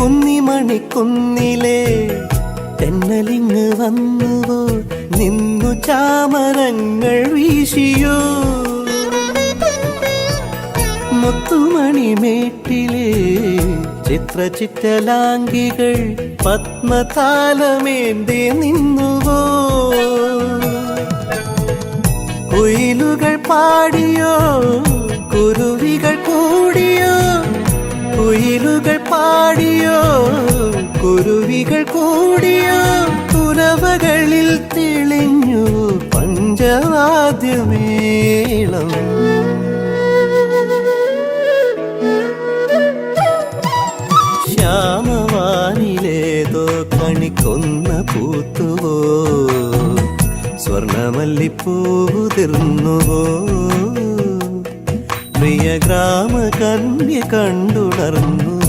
കുന്നിമണിക്കുന്നിലെ തെന്നലിങ് വന്നുവോ? നിന്നു ചാമരങ്ങൾ വീശിയോ? മുത്തുമണിമേട്ടിലെ ചിത്രചിറ്റലാംഗികൾ പത്മതാലമേന്തി നിന്നുവോ? കുയിലുകൾ പാടിയോ? കുരുവികൾ കൂടിയോ കുയിലുകൾ പാടിയോ? കുരുവികൾ കൂടിയോ? കുരവകളിൽ തെളിഞ്ഞു പഞ്ചവാദ്യമേളം. ശ്യാമവാനിലേതോ കണിക്കൊന്ന പൂത്തുവോ? സ്വർണമല്ലിപ്പൂതിർന്നുവോ പ്രിയ ഗ്രാമ കന്യ കണ്ടുണർന്നു